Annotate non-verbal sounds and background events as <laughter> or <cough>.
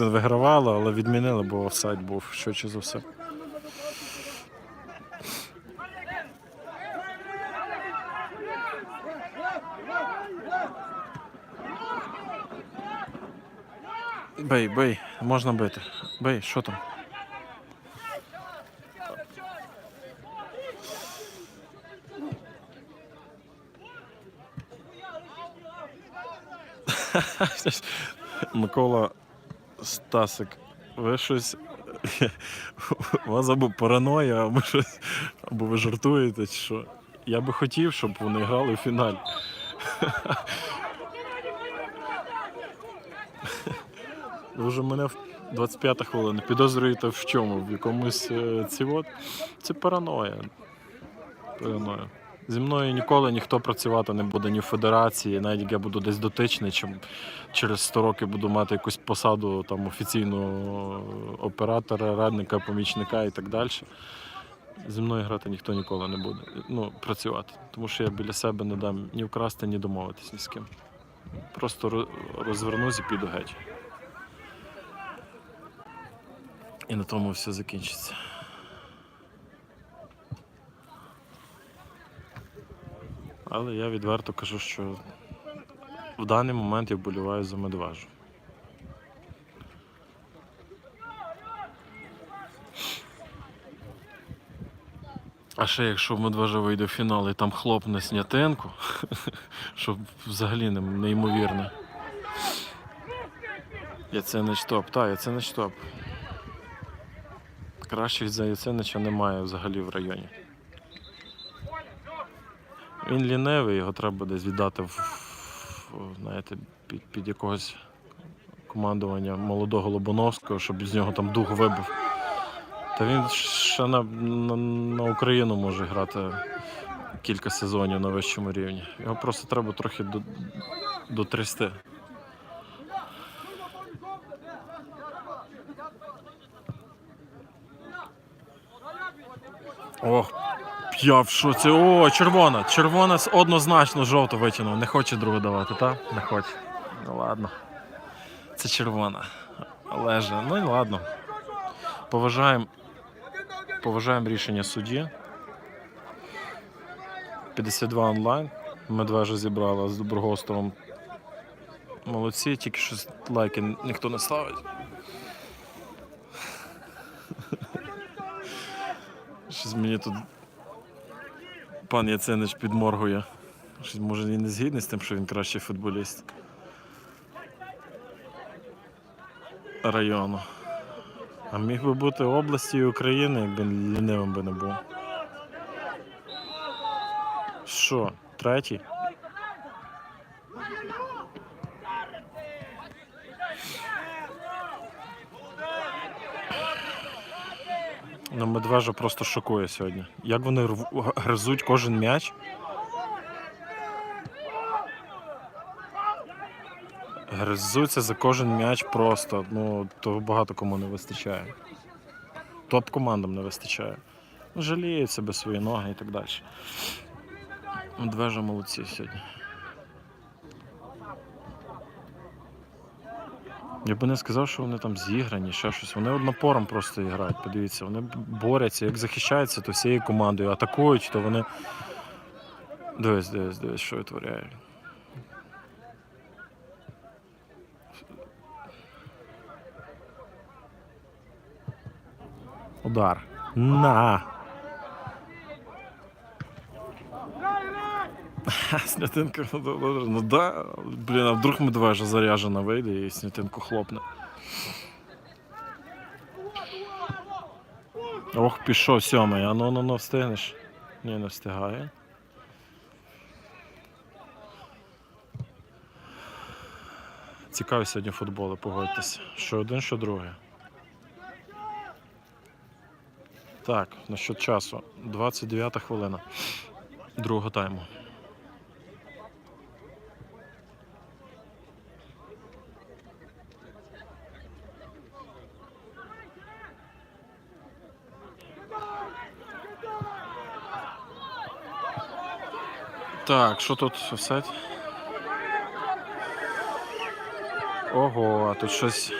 вигравало, але відмінили, бо офсайд був швидше за все. Бей, бей, можна бити. Бей, що там? <laughs> Микола Стасик, ви щось. <laughs> У вас або параноя, або щось, або ви жартуєте, чи що. Я би хотів, щоб вони грали в фіналі. <laughs> Ви вже мене в 25 хвилина підозрюєте в чому? В якомусь е, ці. Це параноя. Параноя. Зі мною ніколи ніхто працювати не буде ні в федерації, навіть як я буду десь дотичний, чи через 100 років буду мати якусь посаду там офіційного оператора, радника, помічника і так далі. Зі мною грати ніхто ніколи не буде. Ну, працювати. Тому що я біля себе не дам ні вкрасти, ні домовитись ні з ким. Просто ро- розвернусь і піду геть. І на тому все закінчиться. Але я відверто кажу, що в даний момент я вболіваю за медвежу. А ще якщо медвежа вийде в фінал і там хлопне снятинку, <laughs> що взагалі не- неймовірно. Яценич топ, так, Яценич топ. Кращих за Яценича немає взагалі в районі. Він лінивий, його треба десь віддати в, знаєте, під, під якогось командування молодого Лобановського, щоб з нього там дух вибив. Та він ще на, на, на Україну може грати кілька сезонів на вищому рівні. Його просто треба трохи до, дотрясти. Ох, я в шоці. О, червона. Червона однозначно жовту витягнув. Не хоче другу давати, так? Не хоче. Ну ладно. Це червона. Леже. Ну і ладно. Поважаємо. Поважаємо рішення судді. 52 онлайн. Медвежа зібрала з Доброгостовом. Молодці, тільки щось лайки ніхто не ставить. Щось мені тут пан Яценич підморгує. Може він не згідний з тим, що він кращий футболіст району. А міг би бути області і України, якби лінивим би не був. Що, третій? Ну, медвежа просто шокує сьогодні. Як вони гризуть кожен м'яч. Гризуться за кожен м'яч просто. Ну, то багато кому не вистачає. Топ-командам не вистачає. Жаліють себе свої ноги і так далі. Медвежа молодці сьогодні. Я би не сказав, що вони там зіграні, ще щось. Вони однопором просто грають. Подивіться, вони борються, як захищаються, то всією командою атакують, то вони. Дивись, дивись, дивись, що витворяє. Удар. На. <laughs> Снятинка, ну, да. Блін, а вдруг медвежа заряжена вийде і снятинку хлопне. Ох, пішов сьомий, а ну ну ну встигнеш. Ні, не встигає. Цікавий сьогодні футбол, погодьтесь. Що один, що другий. Так, насчет часу. 29 хвилина. Другого тайму. Так, що тут офсайд? Ого, а тут щось